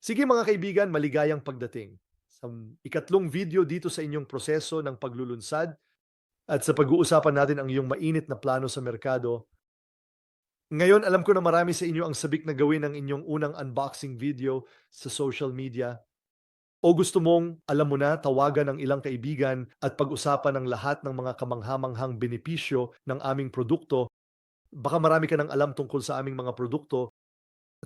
Sige mga kaibigan, maligayang pagdating. Sa ikatlong video dito sa inyong proseso ng paglulunsad at sa pag-uusapan natin ang iyong mainit na plano sa merkado. Ngayon, alam ko na marami sa inyo ang sabik na gawin ang inyong unang unboxing video sa social media. O gusto mong, alam mo na, tawagan ang ilang kaibigan at pag-usapan ang lahat ng mga kamanghamanghang benepisyo ng aming produkto. Baka marami ka nang alam tungkol sa aming mga produkto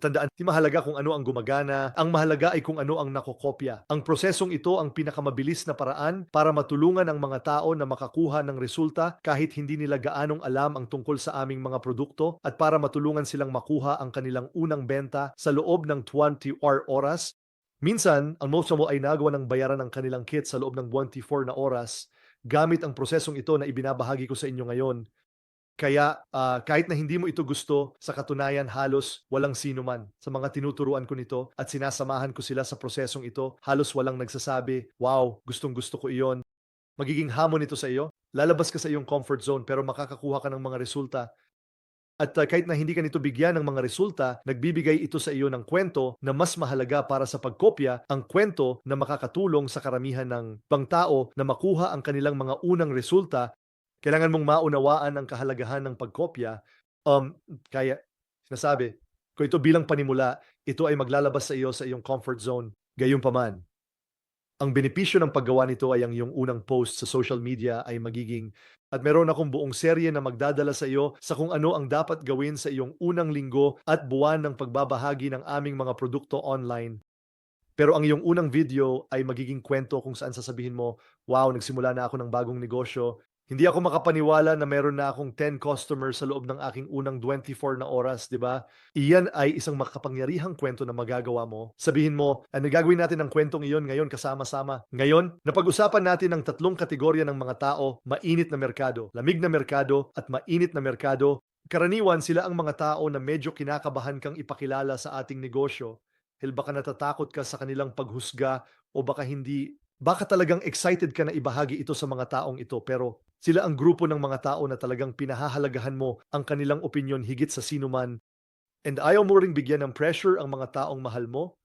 Tandaan, di mahalaga kung ano ang gumagana, ang mahalaga ay kung ano ang nakokopya. Ang prosesong ito ang pinakamabilis na paraan para matulungan ang mga tao na makakuha ng resulta kahit hindi nila gaanong alam ang tungkol sa aming mga produkto at para matulungan silang makuha ang kanilang unang benta sa loob ng 20 or oras. Minsan, ang most mo ay nagawa ng bayaran ng kanilang kit sa loob ng 24 na oras gamit ang prosesong ito na ibinabahagi ko sa inyo ngayon. Kaya ah, kahit na hindi mo ito gusto, sa katunayan halos walang sino man sa mga tinuturuan ko nito at sinasamahan ko sila sa prosesong ito, halos walang nagsasabi, wow, gustong gusto ko iyon. Magiging hamon ito sa iyo. Lalabas ka sa iyong comfort zone pero makakakuha ka ng mga resulta. At ah, kahit na hindi ka nito bigyan ng mga resulta, nagbibigay ito sa iyo ng kwento na mas mahalaga para sa pagkopya ang kwento na makakatulong sa karamihan ng bang tao na makuha ang kanilang mga unang resulta kailangan mong maunawaan ang kahalagahan ng pagkopya. Um, kaya, sinasabi, kung ito bilang panimula, ito ay maglalabas sa iyo sa iyong comfort zone. Gayunpaman, ang benepisyo ng paggawa nito ay ang iyong unang post sa social media ay magiging at meron akong buong serye na magdadala sa iyo sa kung ano ang dapat gawin sa iyong unang linggo at buwan ng pagbabahagi ng aming mga produkto online. Pero ang iyong unang video ay magiging kwento kung saan sasabihin mo, wow, nagsimula na ako ng bagong negosyo, hindi ako makapaniwala na meron na akong 10 customers sa loob ng aking unang 24 na oras, di ba? Iyan ay isang makapangyarihang kwento na magagawa mo. Sabihin mo, ano gagawin natin ang kwentong iyon ngayon kasama-sama? Ngayon, napag-usapan natin ang tatlong kategorya ng mga tao, mainit na merkado, lamig na merkado, at mainit na merkado. Karaniwan sila ang mga tao na medyo kinakabahan kang ipakilala sa ating negosyo. Dahil baka natatakot ka sa kanilang paghusga o baka hindi Baka talagang excited ka na ibahagi ito sa mga taong ito pero sila ang grupo ng mga tao na talagang pinahahalagahan mo ang kanilang opinyon higit sa sino man. And ayaw mo ring bigyan ng pressure ang mga taong mahal mo.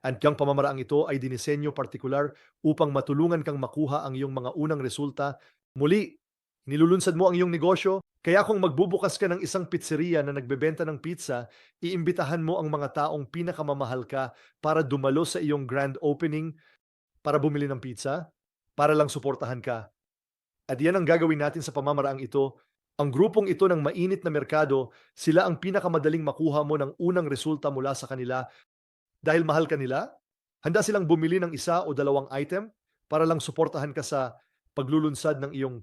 And kang pamamaraang ito ay dinisenyo partikular upang matulungan kang makuha ang iyong mga unang resulta. Muli, nilulunsad mo ang iyong negosyo, kaya kung magbubukas ka ng isang pizzeria na nagbebenta ng pizza, iimbitahan mo ang mga taong pinakamamahal ka para dumalo sa iyong grand opening para bumili ng pizza, para lang suportahan ka. At yan ang gagawin natin sa pamamaraang ito. Ang grupong ito ng mainit na merkado, sila ang pinakamadaling makuha mo ng unang resulta mula sa kanila. Dahil mahal ka nila, handa silang bumili ng isa o dalawang item para lang suportahan ka sa paglulunsad ng iyong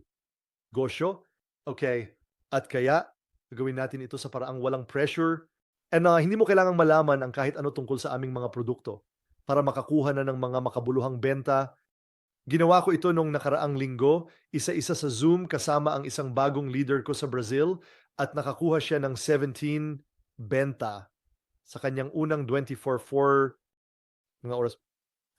negosyo. Okay, at kaya gagawin natin ito sa paraang walang pressure and uh, hindi mo kailangang malaman ang kahit ano tungkol sa aming mga produkto para makakuha na ng mga makabuluhang benta. Ginawa ko ito nung nakaraang linggo, isa-isa sa Zoom kasama ang isang bagong leader ko sa Brazil at nakakuha siya ng 17 benta sa kanyang unang 24-4 mga oras.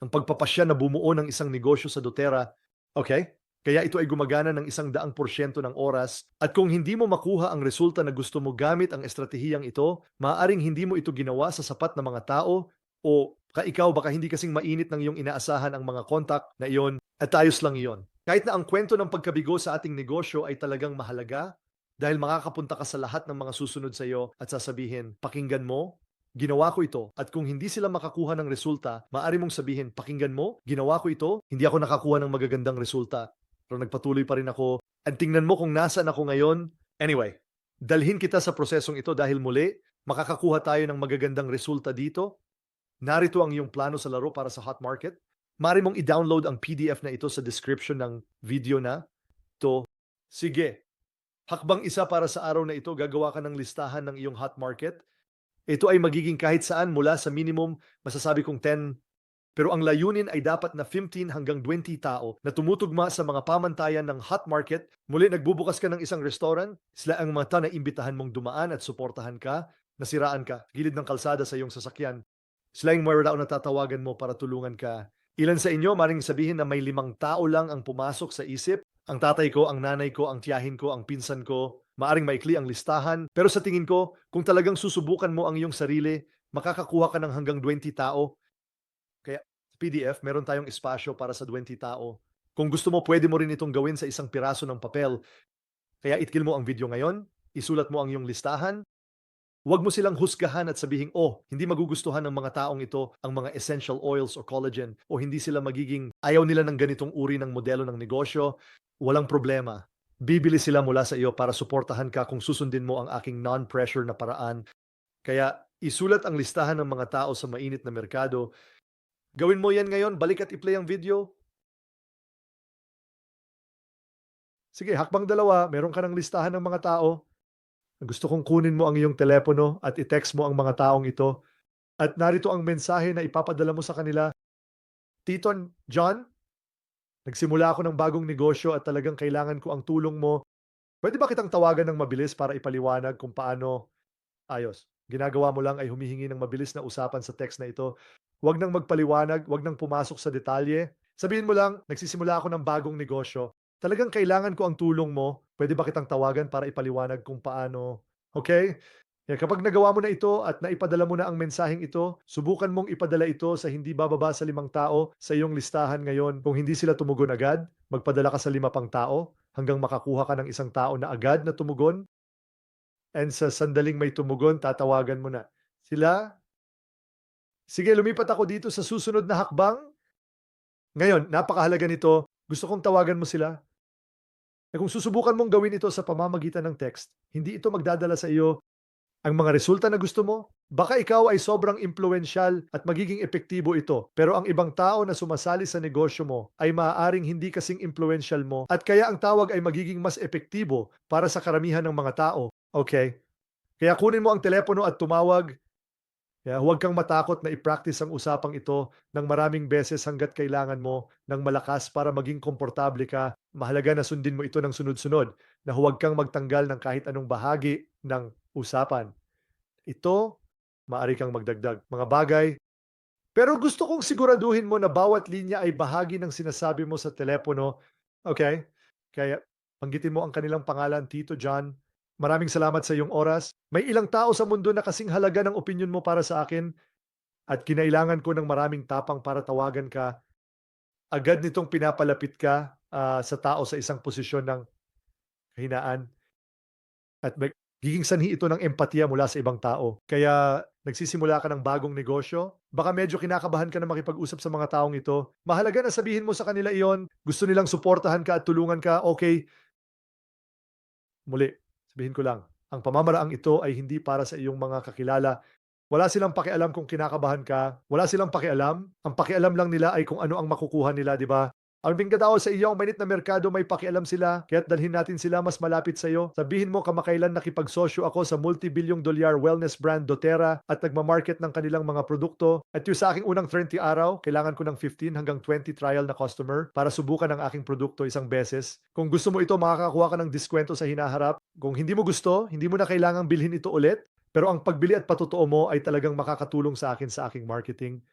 Ang pagpapasya na bumuo ng isang negosyo sa Dotera. Okay? Kaya ito ay gumagana ng isang daang porsyento ng oras at kung hindi mo makuha ang resulta na gusto mo gamit ang estratehiyang ito, maaaring hindi mo ito ginawa sa sapat na mga tao o ka ikaw baka hindi kasing mainit ng iyong inaasahan ang mga kontak na iyon at ayos lang iyon. Kahit na ang kwento ng pagkabigo sa ating negosyo ay talagang mahalaga dahil makakapunta ka sa lahat ng mga susunod sa iyo at sasabihin, pakinggan mo, ginawa ko ito. At kung hindi sila makakuha ng resulta, maaari mong sabihin, pakinggan mo, ginawa ko ito, hindi ako nakakuha ng magagandang resulta. Pero nagpatuloy pa rin ako. At tingnan mo kung nasaan ako ngayon. Anyway, dalhin kita sa prosesong ito dahil muli, makakakuha tayo ng magagandang resulta dito Narito ang iyong plano sa laro para sa hot market. Mari mong i-download ang PDF na ito sa description ng video na to. Sige, hakbang isa para sa araw na ito, gagawa ka ng listahan ng iyong hot market. Ito ay magiging kahit saan mula sa minimum, masasabi kong 10 pero ang layunin ay dapat na 15 hanggang 20 tao na tumutugma sa mga pamantayan ng hot market. Muli nagbubukas ka ng isang restaurant, sila ang mga na imbitahan mong dumaan at suportahan ka, nasiraan ka, gilid ng kalsada sa iyong sasakyan. Sila yung mga na tatawagan mo para tulungan ka. Ilan sa inyo, maring sabihin na may limang tao lang ang pumasok sa isip. Ang tatay ko, ang nanay ko, ang tiyahin ko, ang pinsan ko. Maaring maikli ang listahan. Pero sa tingin ko, kung talagang susubukan mo ang iyong sarili, makakakuha ka ng hanggang 20 tao. Kaya PDF, meron tayong espasyo para sa 20 tao. Kung gusto mo, pwede mo rin itong gawin sa isang piraso ng papel. Kaya itkil mo ang video ngayon, isulat mo ang iyong listahan, Huwag mo silang husgahan at sabihin, oh, hindi magugustuhan ng mga taong ito ang mga essential oils o collagen o hindi sila magiging ayaw nila ng ganitong uri ng modelo ng negosyo. Walang problema. Bibili sila mula sa iyo para suportahan ka kung susundin mo ang aking non-pressure na paraan. Kaya isulat ang listahan ng mga tao sa mainit na merkado. Gawin mo yan ngayon, balik at i-play ang video. Sige, hakbang dalawa, meron ka ng listahan ng mga tao. Gusto kong kunin mo ang iyong telepono at i-text mo ang mga taong ito. At narito ang mensahe na ipapadala mo sa kanila. Tito John, nagsimula ako ng bagong negosyo at talagang kailangan ko ang tulong mo. Pwede ba kitang tawagan ng mabilis para ipaliwanag kung paano ayos? Ginagawa mo lang ay humihingi ng mabilis na usapan sa text na ito. Huwag nang magpaliwanag, huwag nang pumasok sa detalye. Sabihin mo lang, nagsisimula ako ng bagong negosyo. Talagang kailangan ko ang tulong mo. Pwede ba kitang tawagan para ipaliwanag kung paano? Okay? Kaya kapag nagawa mo na ito at naipadala mo na ang mensaheng ito, subukan mong ipadala ito sa hindi bababa sa limang tao sa iyong listahan ngayon. Kung hindi sila tumugon agad, magpadala ka sa lima pang tao hanggang makakuha ka ng isang tao na agad na tumugon. And sa sandaling may tumugon, tatawagan mo na. Sila, sige, lumipat ako dito sa susunod na hakbang. Ngayon, napakahalaga nito. Gusto kong tawagan mo sila na kung susubukan mong gawin ito sa pamamagitan ng text, hindi ito magdadala sa iyo ang mga resulta na gusto mo. Baka ikaw ay sobrang impluensyal at magiging epektibo ito, pero ang ibang tao na sumasali sa negosyo mo ay maaaring hindi kasing impluensyal mo at kaya ang tawag ay magiging mas epektibo para sa karamihan ng mga tao. Okay? Kaya kunin mo ang telepono at tumawag kaya huwag kang matakot na i-practice ang usapang ito ng maraming beses hanggat kailangan mo ng malakas para maging komportable ka. Mahalaga na sundin mo ito ng sunod-sunod na huwag kang magtanggal ng kahit anong bahagi ng usapan. Ito, maari kang magdagdag mga bagay. Pero gusto kong siguraduhin mo na bawat linya ay bahagi ng sinasabi mo sa telepono. Okay? Kaya panggitin mo ang kanilang pangalan, Tito John, Maraming salamat sa iyong oras. May ilang tao sa mundo na kasing halaga ng opinion mo para sa akin at kinailangan ko ng maraming tapang para tawagan ka. Agad nitong pinapalapit ka uh, sa tao sa isang posisyon ng kahinaan. At magiging sanhi ito ng empatiya mula sa ibang tao. Kaya nagsisimula ka ng bagong negosyo, baka medyo kinakabahan ka na makipag-usap sa mga taong ito. Mahalaga na sabihin mo sa kanila iyon, gusto nilang suportahan ka at tulungan ka, okay. Muli, Sabihin ko lang, ang pamamaraang ito ay hindi para sa iyong mga kakilala. Wala silang pakialam kung kinakabahan ka. Wala silang pakialam. Ang pakialam lang nila ay kung ano ang makukuha nila, di ba? Ang bingkadaw sa iyo, ang mainit na merkado, may pakialam sila, kaya't dalhin natin sila mas malapit sa iyo. Sabihin mo kamakailan nakipagsosyo ako sa multi-bilyong dolyar wellness brand doTERRA at nagmamarket ng kanilang mga produkto. At yung sa aking unang 20 araw, kailangan ko ng 15 hanggang 20 trial na customer para subukan ang aking produkto isang beses. Kung gusto mo ito, makakakuha ka ng diskwento sa hinaharap. Kung hindi mo gusto, hindi mo na kailangang bilhin ito ulit. Pero ang pagbili at patutuo mo ay talagang makakatulong sa akin sa aking marketing.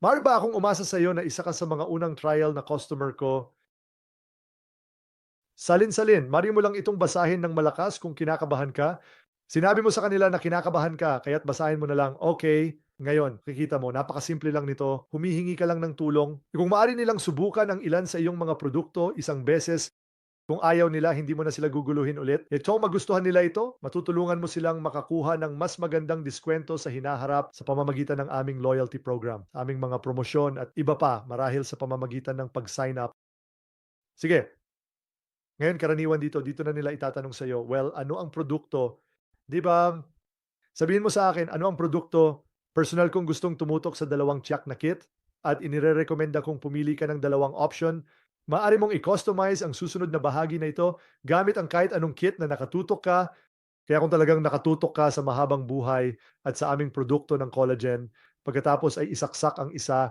Maaari ba akong umasa sa iyo na isa ka sa mga unang trial na customer ko? Salin-salin, mari mo lang itong basahin ng malakas kung kinakabahan ka. Sinabi mo sa kanila na kinakabahan ka, kaya't basahin mo na lang, okay, ngayon, kikita mo, napakasimple lang nito. Humihingi ka lang ng tulong. Kung maaari nilang subukan ang ilan sa iyong mga produkto isang beses, kung ayaw nila, hindi mo na sila guguluhin ulit. Kung magustuhan nila ito, matutulungan mo silang makakuha ng mas magandang diskwento sa hinaharap sa pamamagitan ng aming loyalty program, aming mga promosyon at iba pa marahil sa pamamagitan ng pag-sign up. Sige. Ngayon, karaniwan dito, dito na nila itatanong sa iyo, well, ano ang produkto? Di ba? Sabihin mo sa akin, ano ang produkto? Personal kong gustong tumutok sa dalawang check na kit at inire-recommenda kong pumili ka ng dalawang option Maaari mong i-customize ang susunod na bahagi na ito gamit ang kahit anong kit na nakatutok ka. Kaya kung talagang nakatutok ka sa mahabang buhay at sa aming produkto ng collagen, pagkatapos ay isaksak ang isa,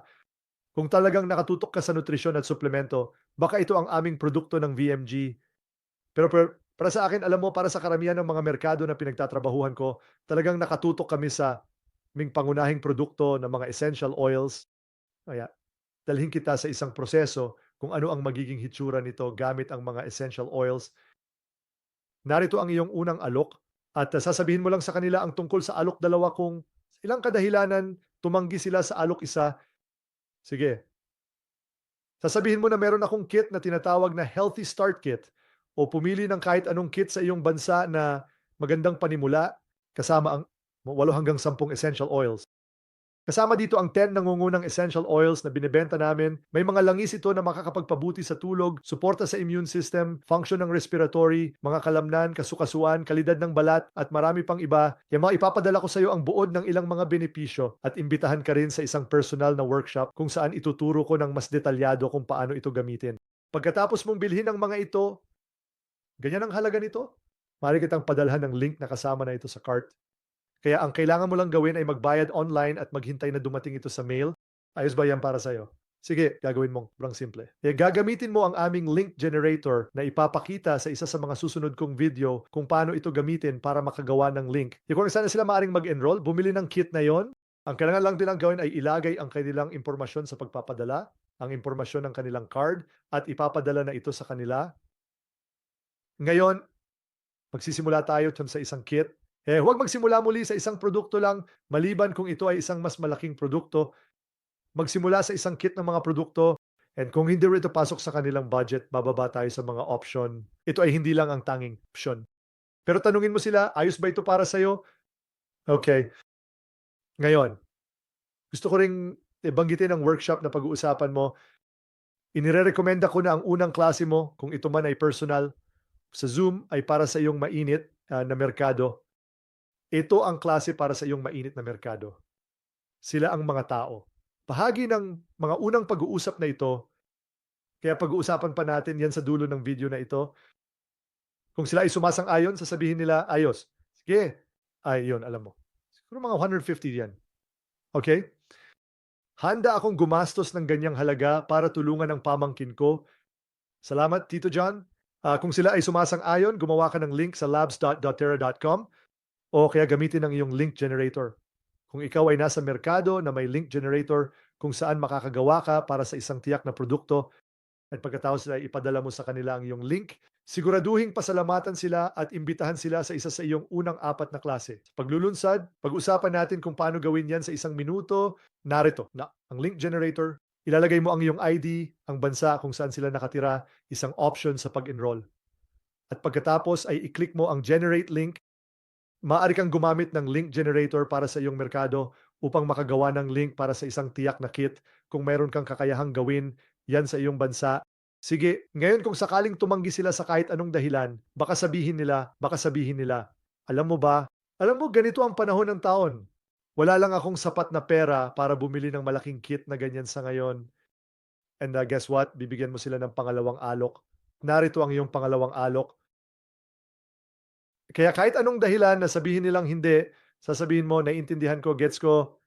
kung talagang nakatutok ka sa nutrisyon at suplemento, baka ito ang aming produkto ng VMG. Pero para sa akin, alam mo, para sa karamihan ng mga merkado na pinagtatrabahuhan ko, talagang nakatutok kami sa aming pangunahing produkto ng mga essential oils. Kaya, dalhin kita sa isang proseso kung ano ang magiging hitsura nito gamit ang mga essential oils. Narito ang iyong unang alok at uh, sasabihin mo lang sa kanila ang tungkol sa alok dalawa kung Ilang kadahilanan, tumanggi sila sa alok isa. Sige. Sasabihin mo na meron akong kit na tinatawag na Healthy Start Kit o pumili ng kahit anong kit sa iyong bansa na magandang panimula kasama ang 8 hanggang 10 essential oils. Kasama dito ang 10 nangungunang essential oils na binebenta namin. May mga langis ito na makakapagpabuti sa tulog, suporta sa immune system, function ng respiratory, mga kalamnan, kasukasuan, kalidad ng balat, at marami pang iba. Kaya mga ipapadala ko sa iyo ang buod ng ilang mga benepisyo at imbitahan ka rin sa isang personal na workshop kung saan ituturo ko ng mas detalyado kung paano ito gamitin. Pagkatapos mong bilhin ang mga ito, ganyan ang halaga nito, maaari kitang padalhan ng link na kasama na ito sa cart. Kaya ang kailangan mo lang gawin ay magbayad online at maghintay na dumating ito sa mail. Ayos ba yan para sa'yo? Sige, gagawin mo. Sobrang simple. Kaya gagamitin mo ang aming link generator na ipapakita sa isa sa mga susunod kong video kung paano ito gamitin para makagawa ng link. Kaya kung sana sila maaring mag-enroll, bumili ng kit na yon. Ang kailangan lang nilang gawin ay ilagay ang kanilang impormasyon sa pagpapadala, ang impormasyon ng kanilang card, at ipapadala na ito sa kanila. Ngayon, magsisimula tayo sa isang kit eh, huwag magsimula muli sa isang produkto lang, maliban kung ito ay isang mas malaking produkto. Magsimula sa isang kit ng mga produkto, and kung hindi rin ito pasok sa kanilang budget, bababa tayo sa mga option. Ito ay hindi lang ang tanging option. Pero tanungin mo sila, ayos ba ito para sa'yo? Okay. Ngayon, gusto ko ring banggitin ang workshop na pag-uusapan mo. Inirerekomenda ko na ang unang klase mo, kung ito man ay personal, sa Zoom ay para sa iyong mainit uh, na merkado ito ang klase para sa iyong mainit na merkado. Sila ang mga tao. Bahagi ng mga unang pag-uusap na ito, kaya pag-uusapan pa natin yan sa dulo ng video na ito. Kung sila ay sumasang-ayon, sasabihin nila, ayos. Sige. Ay, alam mo. Siguro mga 150 yan. Okay? Handa akong gumastos ng ganyang halaga para tulungan ang pamangkin ko. Salamat, Tito John. Uh, kung sila ay sumasang-ayon, gumawa ka ng link sa labs.doterra.com o kaya gamitin ang iyong link generator. Kung ikaw ay nasa merkado na may link generator kung saan makakagawa ka para sa isang tiyak na produkto at pagkatapos ay ipadala mo sa kanila ang iyong link, siguraduhin pasalamatan sila at imbitahan sila sa isa sa iyong unang apat na klase. Paglulunsad, pag-usapan natin kung paano gawin yan sa isang minuto. Narito na ang link generator. Ilalagay mo ang iyong ID, ang bansa kung saan sila nakatira, isang option sa pag-enroll. At pagkatapos ay i-click mo ang generate link Maaari kang gumamit ng link generator para sa iyong merkado upang makagawa ng link para sa isang tiyak na kit kung mayroon kang kakayahang gawin yan sa iyong bansa. Sige, ngayon kung sakaling tumanggi sila sa kahit anong dahilan, baka sabihin nila, baka sabihin nila, alam mo ba, alam mo ganito ang panahon ng taon. Wala lang akong sapat na pera para bumili ng malaking kit na ganyan sa ngayon. And uh, guess what? Bibigyan mo sila ng pangalawang alok. Narito ang iyong pangalawang alok kaya kahit anong dahilan na sabihin nilang hindi, sasabihin mo, naiintindihan ko, gets ko.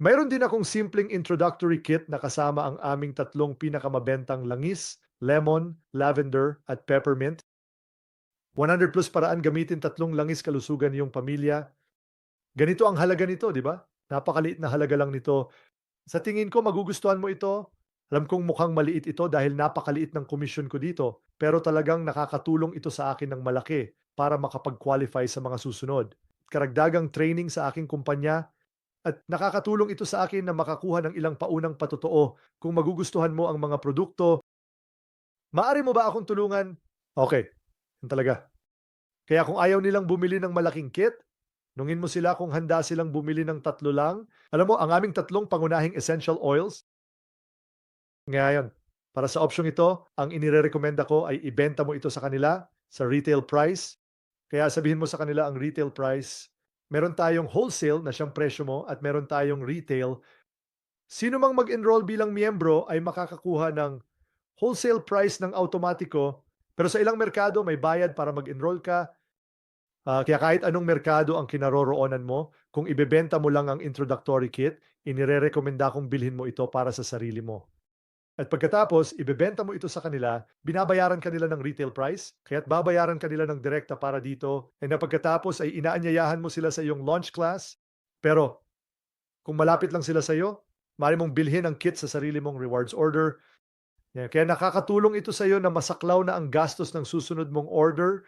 Mayroon din akong simpleng introductory kit na kasama ang aming tatlong pinakamabentang langis, lemon, lavender, at peppermint. 100 plus paraan gamitin tatlong langis kalusugan yung pamilya. Ganito ang halaga nito, di ba? Napakaliit na halaga lang nito. Sa tingin ko, magugustuhan mo ito. Alam kong mukhang maliit ito dahil napakaliit ng komisyon ko dito. Pero talagang nakakatulong ito sa akin ng malaki para makapag-qualify sa mga susunod. Karagdagang training sa aking kumpanya at nakakatulong ito sa akin na makakuha ng ilang paunang patotoo kung magugustuhan mo ang mga produkto. Maari mo ba akong tulungan? Okay, yun talaga. Kaya kung ayaw nilang bumili ng malaking kit, nungin mo sila kung handa silang bumili ng tatlo lang. Alam mo, ang aming tatlong pangunahing essential oils, ngayon, para sa opsyong ito, ang inirekomenda ko ay ibenta mo ito sa kanila sa retail price kaya sabihin mo sa kanila ang retail price. Meron tayong wholesale na siyang presyo mo at meron tayong retail. Sino mang mag-enroll bilang miyembro ay makakakuha ng wholesale price ng automatiko. Pero sa ilang merkado may bayad para mag-enroll ka. Uh, kaya kahit anong merkado ang kinaroroonan mo, kung ibebenta mo lang ang introductory kit, inire-recommenda kong bilhin mo ito para sa sarili mo. At pagkatapos, ibebenta mo ito sa kanila, binabayaran kanila ng retail price, kaya't babayaran kanila ng direkta para dito, and pagkatapos ay inaanyayahan mo sila sa iyong launch class. Pero, kung malapit lang sila sa iyo, maaari mong bilhin ang kit sa sarili mong rewards order. Kaya nakakatulong ito sa iyo na masaklaw na ang gastos ng susunod mong order.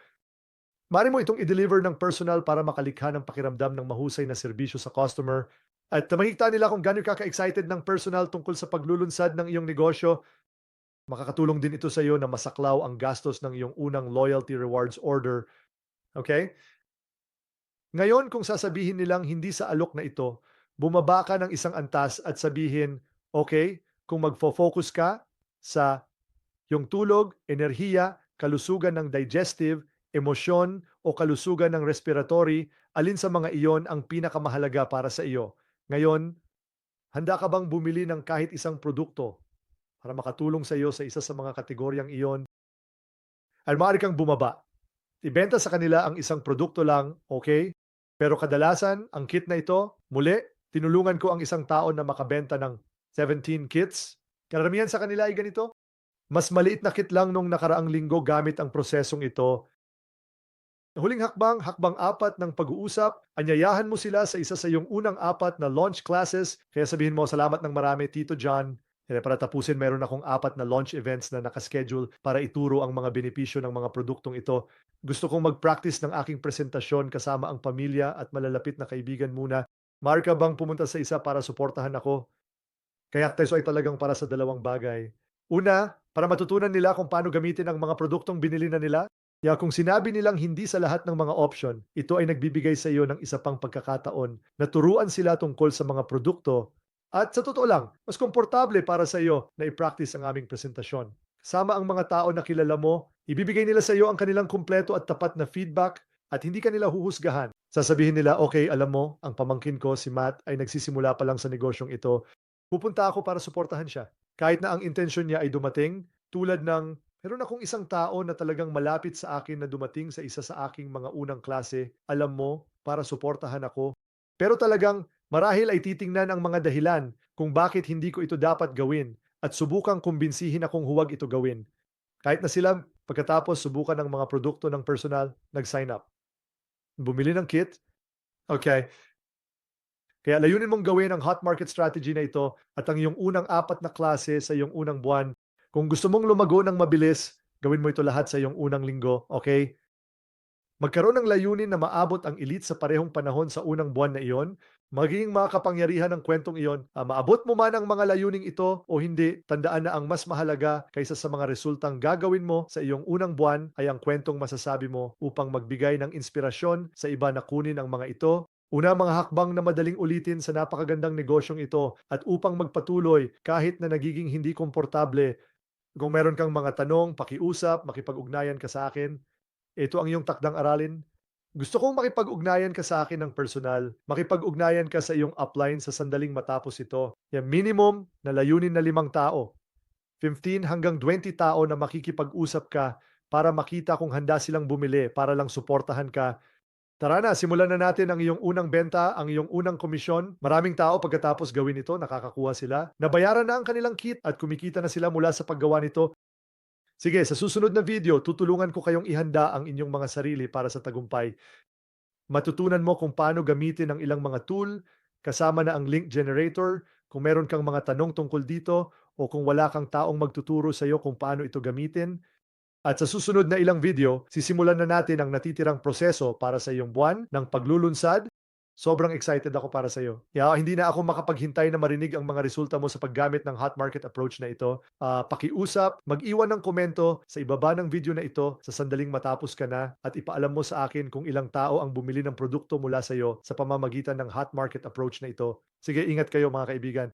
Maaari mo itong i-deliver ng personal para makalikha ng pakiramdam ng mahusay na serbisyo sa customer at makikita nila kung gaano ka ka-excited ng personal tungkol sa paglulunsad ng iyong negosyo. Makakatulong din ito sa iyo na masaklaw ang gastos ng iyong unang loyalty rewards order. Okay? Ngayon, kung sasabihin nilang hindi sa alok na ito, bumaba ka ng isang antas at sabihin, okay, kung magfo-focus ka sa yung tulog, enerhiya, kalusugan ng digestive, emosyon o kalusugan ng respiratory, alin sa mga iyon ang pinakamahalaga para sa iyo? Ngayon, handa ka bang bumili ng kahit isang produkto para makatulong sa iyo sa isa sa mga kategoryang iyon? Ay maaari kang bumaba. Ibenta sa kanila ang isang produkto lang, okay? Pero kadalasan, ang kit na ito, muli, tinulungan ko ang isang tao na makabenta ng 17 kits. Karamihan sa kanila ay ganito. Mas maliit na kit lang nung nakaraang linggo gamit ang prosesong ito Huling hakbang, hakbang apat ng pag-uusap, anyayahan mo sila sa isa sa iyong unang apat na launch classes. Kaya sabihin mo, salamat ng marami, Tito John. Kaya para tapusin, meron akong apat na launch events na nakaschedule para ituro ang mga benepisyo ng mga produktong ito. Gusto kong mag-practice ng aking presentasyon kasama ang pamilya at malalapit na kaibigan muna. Marka bang pumunta sa isa para suportahan ako? Kaya teso ay talagang para sa dalawang bagay. Una, para matutunan nila kung paano gamitin ang mga produktong binili na nila kaya kung sinabi nilang hindi sa lahat ng mga option, ito ay nagbibigay sa iyo ng isa pang pagkakataon na turuan sila tungkol sa mga produkto at sa totoo lang, mas komportable para sa iyo na i-practice ang aming presentasyon. Kasama ang mga tao na kilala mo, ibibigay nila sa iyo ang kanilang kumpleto at tapat na feedback at hindi kanila huhusgahan. Sasabihin nila, okay, alam mo, ang pamangkin ko, si Matt, ay nagsisimula pa lang sa negosyong ito. Pupunta ako para suportahan siya. Kahit na ang intensyon niya ay dumating, tulad ng Meron akong isang tao na talagang malapit sa akin na dumating sa isa sa aking mga unang klase, alam mo, para suportahan ako. Pero talagang marahil ay titingnan ang mga dahilan kung bakit hindi ko ito dapat gawin at subukang kumbinsihin akong huwag ito gawin. Kahit na sila pagkatapos subukan ng mga produkto ng personal, nag-sign up. Bumili ng kit. Okay. Kaya layunin mong gawin ang hot market strategy na ito at ang iyong unang apat na klase sa iyong unang buwan kung gusto mong lumago ng mabilis, gawin mo ito lahat sa iyong unang linggo, okay? Magkaroon ng layunin na maabot ang elite sa parehong panahon sa unang buwan na iyon, magiging makapangyarihan ng kwentong iyon, uh, maabot mo man ang mga layuning ito o hindi, tandaan na ang mas mahalaga kaysa sa mga resultang gagawin mo sa iyong unang buwan ay ang kwentong masasabi mo upang magbigay ng inspirasyon sa iba na kunin ang mga ito Una mga hakbang na madaling ulitin sa napakagandang negosyong ito at upang magpatuloy kahit na nagiging hindi komportable, kung meron kang mga tanong, pakiusap, makipag-ugnayan ka sa akin. Ito ang iyong takdang aralin. Gusto kong makipag-ugnayan ka sa akin ng personal. Makipag-ugnayan ka sa iyong upline sa sandaling matapos ito. Yan minimum na layunin na limang tao. 15 hanggang 20 tao na makikipag-usap ka para makita kung handa silang bumili para lang suportahan ka Tara na, simulan na natin ang iyong unang benta, ang iyong unang komisyon. Maraming tao pagkatapos gawin ito, nakakakuha sila. Nabayaran na ang kanilang kit at kumikita na sila mula sa paggawa nito. Sige, sa susunod na video, tutulungan ko kayong ihanda ang inyong mga sarili para sa tagumpay. Matutunan mo kung paano gamitin ang ilang mga tool, kasama na ang link generator, kung meron kang mga tanong tungkol dito, o kung wala kang taong magtuturo sa iyo kung paano ito gamitin, at sa susunod na ilang video, sisimulan na natin ang natitirang proseso para sa iyong buwan ng paglulunsad. Sobrang excited ako para sa iyo. Yeah, hindi na ako makapaghintay na marinig ang mga resulta mo sa paggamit ng hot market approach na ito. Uh, pakiusap, mag-iwan ng komento sa ibaba ng video na ito sa sandaling matapos ka na at ipaalam mo sa akin kung ilang tao ang bumili ng produkto mula sa iyo sa pamamagitan ng hot market approach na ito. Sige, ingat kayo mga kaibigan.